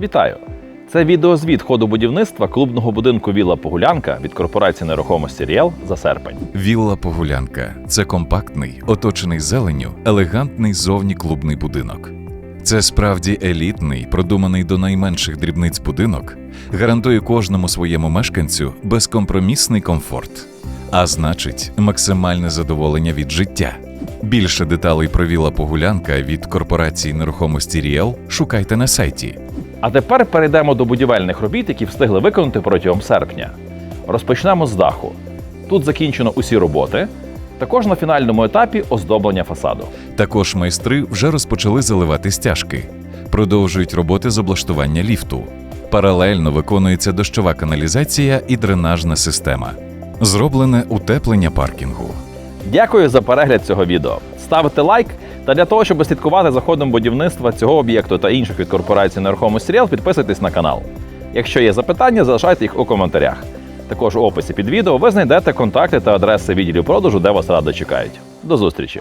Вітаю! Це відеозвіт ходу будівництва клубного будинку Вілла Погулянка від корпорації нерухомості Ріел за серпень. Вілла Погулянка це компактний, оточений зеленню, елегантний зовні клубний будинок. Це справді елітний, продуманий до найменших дрібниць будинок, гарантує кожному своєму мешканцю безкомпромісний комфорт, а значить, максимальне задоволення від життя. Більше деталей про Вілла Погулянка від корпорації нерухомості Ріел шукайте на сайті. А тепер перейдемо до будівельних робіт, які встигли виконати протягом серпня. Розпочнемо з даху. Тут закінчено усі роботи. Також на фінальному етапі оздоблення фасаду. Також майстри вже розпочали заливати стяжки, продовжують роботи з облаштування ліфту. Паралельно виконується дощова каналізація і дренажна система. Зроблене утеплення паркінгу. Дякую за перегляд цього відео. Ставте лайк та для того, щоб слідкувати за ходом будівництва цього об'єкту та інших від корпорації нерухомості Ріел, підписуйтесь на канал. Якщо є запитання, залишайте їх у коментарях. Також у описі під відео ви знайдете контакти та адреси відділів продажу, де вас радо чекають. До зустрічі!